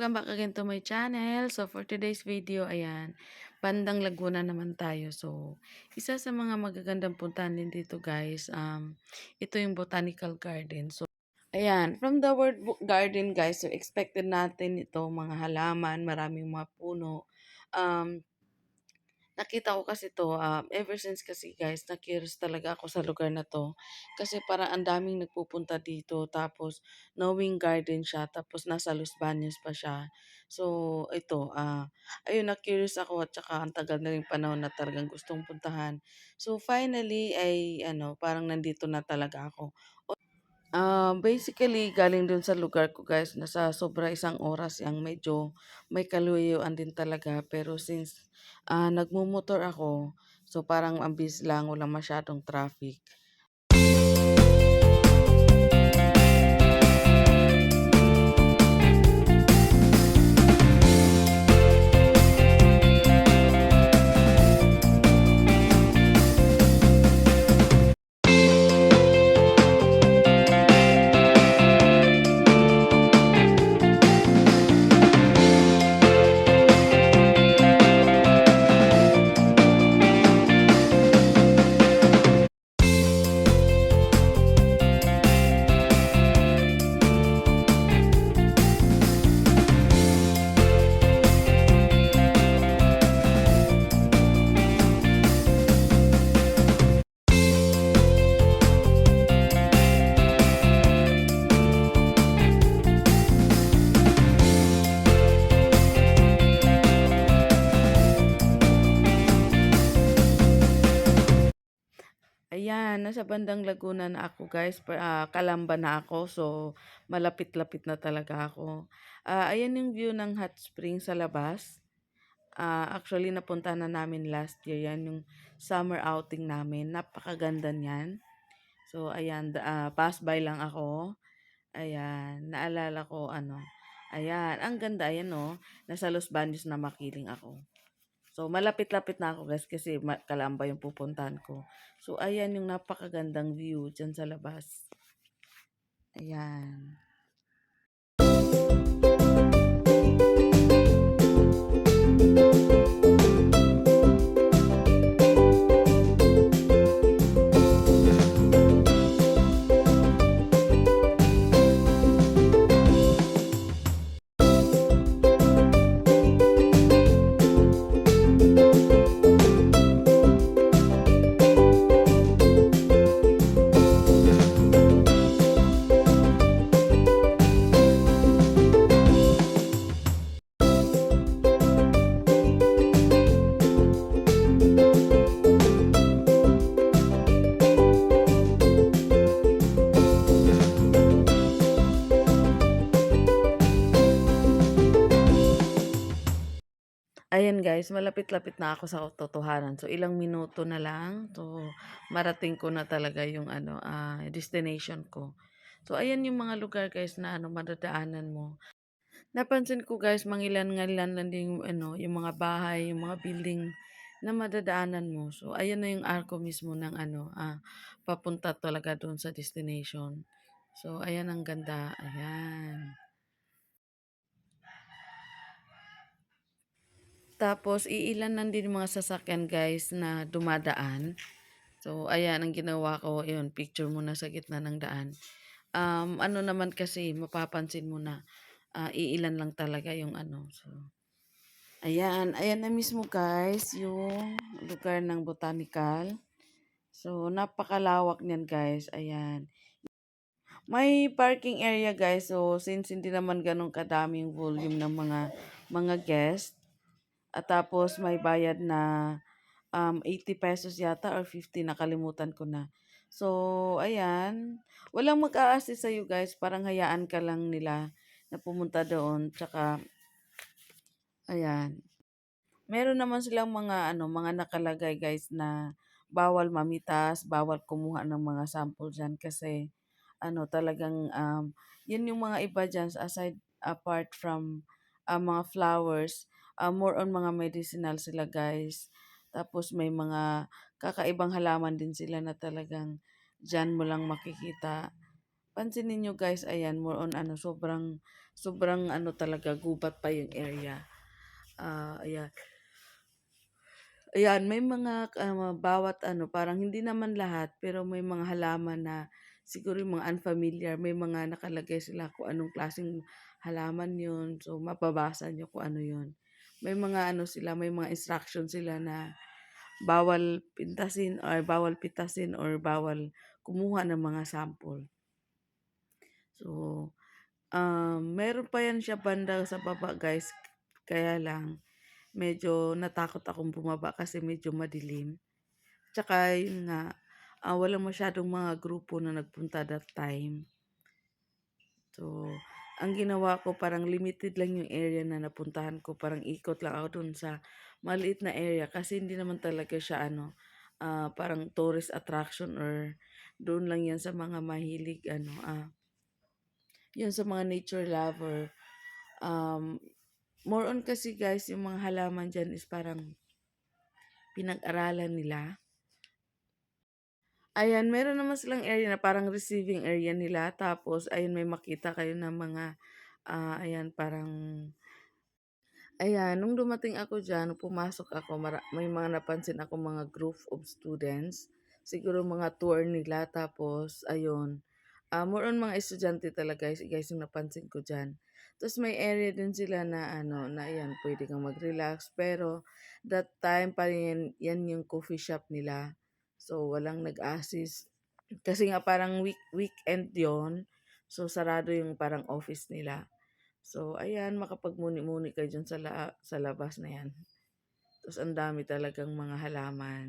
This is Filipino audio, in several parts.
Welcome back again to my channel. So for today's video, ayan, bandang Laguna naman tayo. So, isa sa mga magagandang puntahan din dito guys, um, ito yung Botanical Garden. So, ayan, from the word garden guys, so expected natin ito, mga halaman, maraming mga puno. Um, Nakita ko kasi 'to, um, ever since kasi guys na-curious talaga ako sa lugar na 'to. Kasi parang ang daming nagpupunta dito tapos knowing garden siya tapos nasa Los Baños pa siya. So ito, ah, ayun na-curious ako at saka ang tagal na ring panahon na talagang gustong puntahan. So finally ay ano, parang nandito na talaga ako. Ah, basically galing dun sa lugar ko guys, nasa sobra isang oras yang medyo may kalayuan din talaga. Pero since, ah, nagmomotor ako, so parang ang bilis lang, walang masyadong traffic. Nasa bandang Laguna na ako guys, pa ah, Calamba na ako. So, malapit-lapit na talaga ako. Ah, ayan yung view ng hot spring sa labas. Ah, actually napuntahan na namin last year 'yan, yung summer outing namin, napakaganda niyan. So ayan, ah, pass by lang ako, ayan, naalala ko ano, ayan, ang ganda ayan oh, nasa Los Baños na Makiling ako. So malapit-lapit na ako guys kasi ma Calamba yung pupuntahan ko. So ayan yung napakagandang view diyan sa labas, ayan. Ayan guys, malapit-lapit na ako sa totohanan. So ilang minuto na lang, so marating ko na talaga yung ano, ah, destination ko. So ayan yung mga lugar guys na ano madadaanan mo. Napansin ko guys, mangilan-ngilan lang din yung ano, yung mga bahay, yung mga building na madadaanan mo. So ayan na yung arko mismo ng ano, ah, papunta talaga doon sa destination. So ayan ang ganda, ayan. Tapos iilan lang din mga sasakyan guys na dumadaan. So ayan ang ginawa ko, ayun picture muna sa gitna ng daan. Um, ano naman kasi mapapansin mo na, ah, iilan lang talaga yung ano, so ayan, ayan na mismo guys yung lugar ng botanical. So napakalawak niyan guys, ayan. May parking area guys, so since hindi naman gano'n kadaming volume ng mga mga guest at tapos may bayad na, um, ₱80 yata or ₱50 nakalimutan ko na. So ayan, walang mag-a-assist sa'yo guys, parang hayaan ka lang nila na pumunta doon tsaka ayan. Meron naman silang mga ano, mga nakalagay guys na bawal mamitas, bawal kumuha ng mga sample diyan kasi ano talagang, um, 'yun yung mga iba diyan aside apart from, ah, mga flowers, ah, more on mga medicinal sila guys. Tapos may mga kakaibang halaman din sila na talagang diyan mo lang makikita. pansinin niyo guys, ayan, more on ano, sobrang, sobrang ano talaga, gubat pa yung area. Ah, ayan. Ayan, may mga ah, bawat ano, parang hindi naman lahat, pero may mga halaman na siguro yung mga unfamiliar, may mga nakalagay sila kung anong klaseng halaman yun. So, mababasa niyo kung ano yun. May mga ano sila, may mga instruction sila na bawal pintasin or bawal pitasin or bawal kumuha ng mga sample. So, um, meron pa yan siya banda sa baba guys. Kaya lang, medyo natakot akong bumaba kasi medyo madilim. Tsaka yun nga, ah, walang masyadong mga grupo na nagpunta that time. So, ang ginawa ko parang limited lang yung area na napuntahan ko. Parang ikot lang ako dun sa maliit na area kasi hindi naman talaga siya ano, ah, parang tourist attraction or doon lang yan sa mga mahilig ano, ah, yun sa mga nature lover. Um, more on kasi guys, yung mga halaman dyan is parang pinag-aralan nila. Ayan, meron naman silang area na parang receiving area nila. Tapos, ayun, may makita kayo ng mga, ah, ayan, parang, ayan, nung dumating ako dyan, pumasok ako, mara- may mga napansin ako mga group of students. Siguro mga tour nila. Tapos, ayun, ah, more on mga estudyante talaga, guys, guys, yung napansin ko dyan. Tapos may area din sila na ano, na ayan, pwede kang mag-relax. Pero that time pa yan, yan yung coffee shop nila. So walang nag-assist. Kasi nga parang week weekend 'yon. So sarado yung parang office nila. So ayan, makapagmuni-muni kayo dyan sa, la- sa labas na yan. Tapos ang dami talagang mga halaman.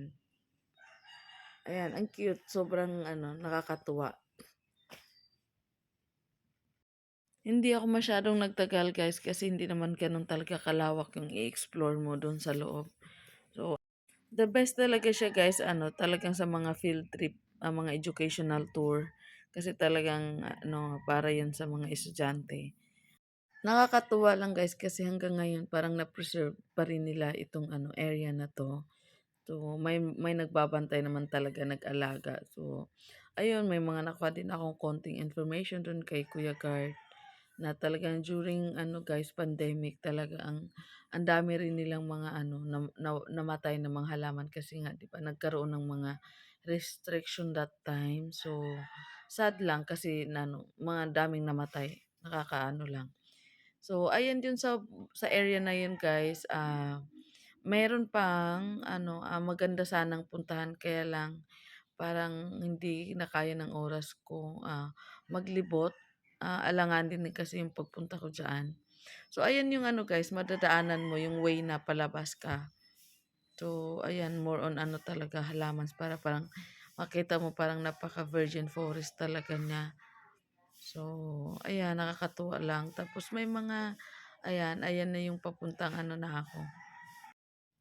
Ayan, ang cute. Sobrang ano, nakakatuwa. Hindi ako masyadong nagtagal guys kasi hindi naman ganun talaga kalawak yung i-explore mo doon sa loob. The best talaga siya guys, ano, talagang sa mga field trip, ah, mga educational tour. Kasi talagang, ano, para yan sa mga estudyante. Nakakatuwa lang guys kasi hanggang ngayon parang na-preserve pa rin nila itong ano area na to. So may may nagbabantay naman talaga nag-alaga. So ayun may mga nakuha din akong konting information dun kay Kuya Guard na talagang during ano guys pandemic talaga ang ang dami rin nilang mga ano na, na, namatay na mga halaman kasi nga 'di ba nagkaroon ng mga restriction that time. So sad lang kasi na, ano, mga daming namatay. Nakakaano lang. So, ayan dun sa sa area na yun guys, ah, meron pang ano, ah, maganda sanang puntahan kaya lang parang hindi na kaya ng oras ko, ah, maglibot. Ah, alanganin din kasi yung pagpunta ko diyan. So, ayan yung ano guys, madadaanan mo yung way na palabas ka. So, ayan, more on ano talaga, halaman para parang makita mo parang napaka-virgin forest talaga niya. So, ayan, nakakatuwa lang. Tapos may mga, ayan, ayan na yung papuntang ano na ako.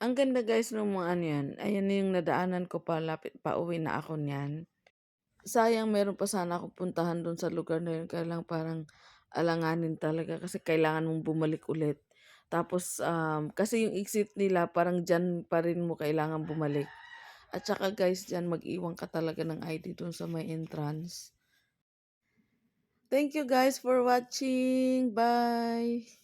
Ang ganda guys nung mga ano yan. Ayan na yung nadaanan ko palapit, pauwi na ako niyan. Sayang meron pa sana akong puntahan doon sa lugar na yun. Kaya lang parang alanganin talaga kasi kailangan mong bumalik ulit. Tapos, um, kasi yung exit nila, parang dyan pa rin mo kailangan bumalik. At saka guys, dyan mag-iwan ka talaga ng ID doon sa may entrance. Thank you guys for watching. Bye.